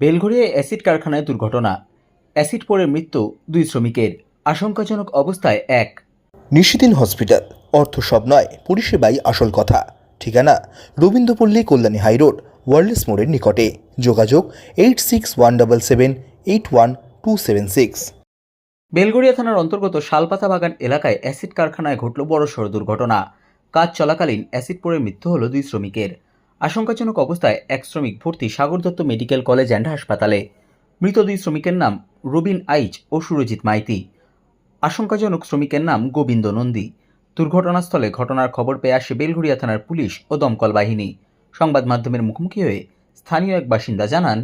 বেলঘড়িয়ায় acid কারখানায় দুর্ঘটনা। Acid পড়ে মৃত্যু দুই শ্রমিকের। আশঙ্কাজনক অবস্থায় এক। নিশিদিন হসপিটাল। অর্থ সব নয় পরিষেবাই আসল কথা। ঠিকানা রবীন্দ্রপল্লী কল্যাণী হাইরোড ওয়ার্ল্ডস মোড়ের নিকটে। যোগাযোগ eight six one double seven eight one two seven six. Belgharia থানার অন্তর্গত শালপাতা বাগান এলাকায় অ্যাসিড কারখানায় ঘটল বড়সড় দুর্ঘটনা। কাজ চলাকালীন অ্যাসিড পড়ে মৃত্যু হল দুই শ্রমিকের। আশঙ্কাজনক অবস্থায় এক শ্রমিক ভর্তি Sagar Dutta medical college and হাসপাতালে। মৃত দুই শ্রমিকের নাম রুবিন আইচ ও সুরজিৎ মাইতি। আশঙ্কাজনক শ্রমিকের নাম গোবিন্দ নন্দী। দুর্ঘটনাস্থলে ঘটনার খবর পেয়ে আসে বেলঘড়িয়া থানার পুলিশ ও দমকল বাহিনী। সংবাদ মাধ্যমের মুখোমুখি হয়ে স্থানীয় এক বাসিন্দা জানান,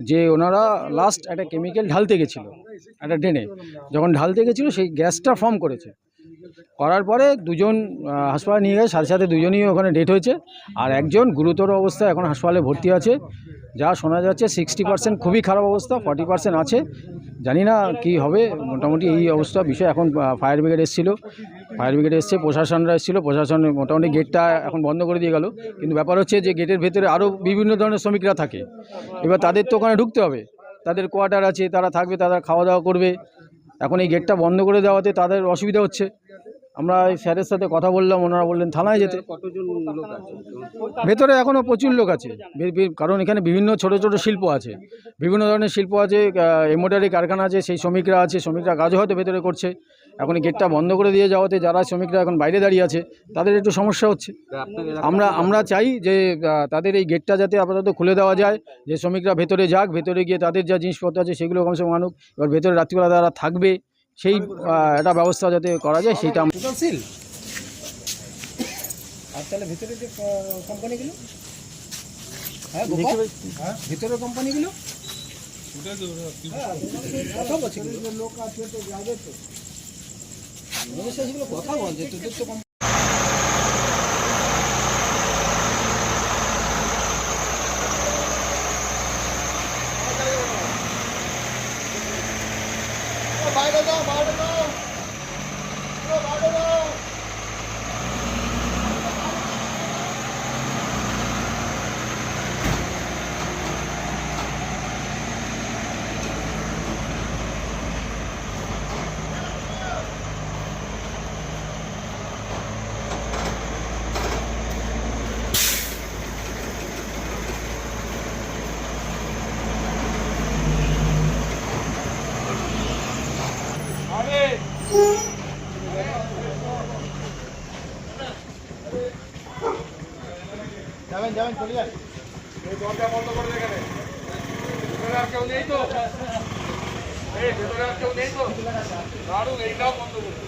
যে ওনারা লাস্ট একটা কেমিক্যাল ঢালতে গেছিল, একটা ড্রেনে যখন ঢালতে গেছিল, সেই গ্যাসটা ফর্ম করেছে। করার পরে দুজন হাসপাতালে নিয়ে গেছে, সাথে সাথে দুজনই ওখানে ডেট হয়েছে। আর একজন গুরুতর অবস্থায় এখন হাসপাতালে ভর্তি আছে। যা শোনা যাচ্ছে সিক্সটি পার্সেন্ট খুবই খারাপ অবস্থা ফর্টি পার্সেন্ট আছে। জানি না কি হবে, মোটামুটি এই অবস্থা। বিষয় এখন ফায়ার ব্রিগেড এসেছিল। ফায়ার ব্রিগেড এসছে, প্রশাসনরা এসেছিল। প্রশাসন মোটামুটি গেটটা এখন বন্ধ করে দিয়ে গেল। কিন্তু ব্যাপার হচ্ছে যে গেটের ভেতরে আরও বিভিন্ন ধরনের শ্রমিকরা থাকে। এবার তাদের তো ওখানে ঢুকতে হবে। তাদের কোয়ার্টার আছে, তারা থাকবে, তারা খাওয়া দাওয়া করবে। এখন এই গেটটা বন্ধ করে দেওয়াতে তাদের অসুবিধা হচ্ছে। আমরা স্যারের সাথে কথা বললাম, ওনারা বললেন থানায় যেতে। ভেতরে এখনও প্রচুর লোক আছে। কারণ এখানে বিভিন্ন ছোট ছোট শিল্প আছে। বিভিন্ন ধরনের শিল্প আছে এমোটারি কারখানা আছে, সেই শ্রমিকরা আছে, শ্রমিকরা কাজও হয়তো ভেতরে করছে। এখন গেটটা বন্ধ করে দিয়ে যাওয়াতে যারা শ্রমিকরা এখন বাইরে দাঁড়িয়ে আছে তাদের একটু সমস্যা হচ্ছে। আমরা আমরা চাই যে তাদের এই গেটটা যাতে আপাতত খুলে দেওয়া যায় যে শ্রমিকরা ভেতরে যাক ভেতরে গিয়ে তাদের যা জিনিসপত্র আছে সেগুলো কমসে কম আনুক এবার ভেতরে রাত্রিবেলা তারা থাকবে সেই একটা ব্যবস্থা যাতে করা যায় সেইটা আমরা- আর তাহলে ভেতরে যে কোম্পানিগুলো হ্যাঁ হ্যাঁ কোম্পানিগুলো কথা বলছি লোক আছে তো যাবে তো। আমাদের সাথে যেগুলো কথা তোদের তো কোম্পানি বাইরে যাও বাইরে যাও বাইরে যাও যাবেন যাবেন চলে যান। দরজা বন্ধ করে এখানে। ভেতরে আর কেউ নেই তো। এই ভেতরে আর কেউ নেই তো। দারুণ এইটাও বন্ধ করে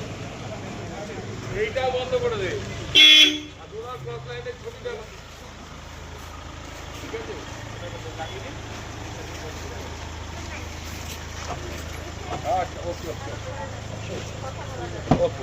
এইটাও বন্ধ করে দে। আর দুরার ক্রস লাইনের ছবিটা ঠিক আছে? লাগিয়ে দিন আচ্ছা okay. Okay okay.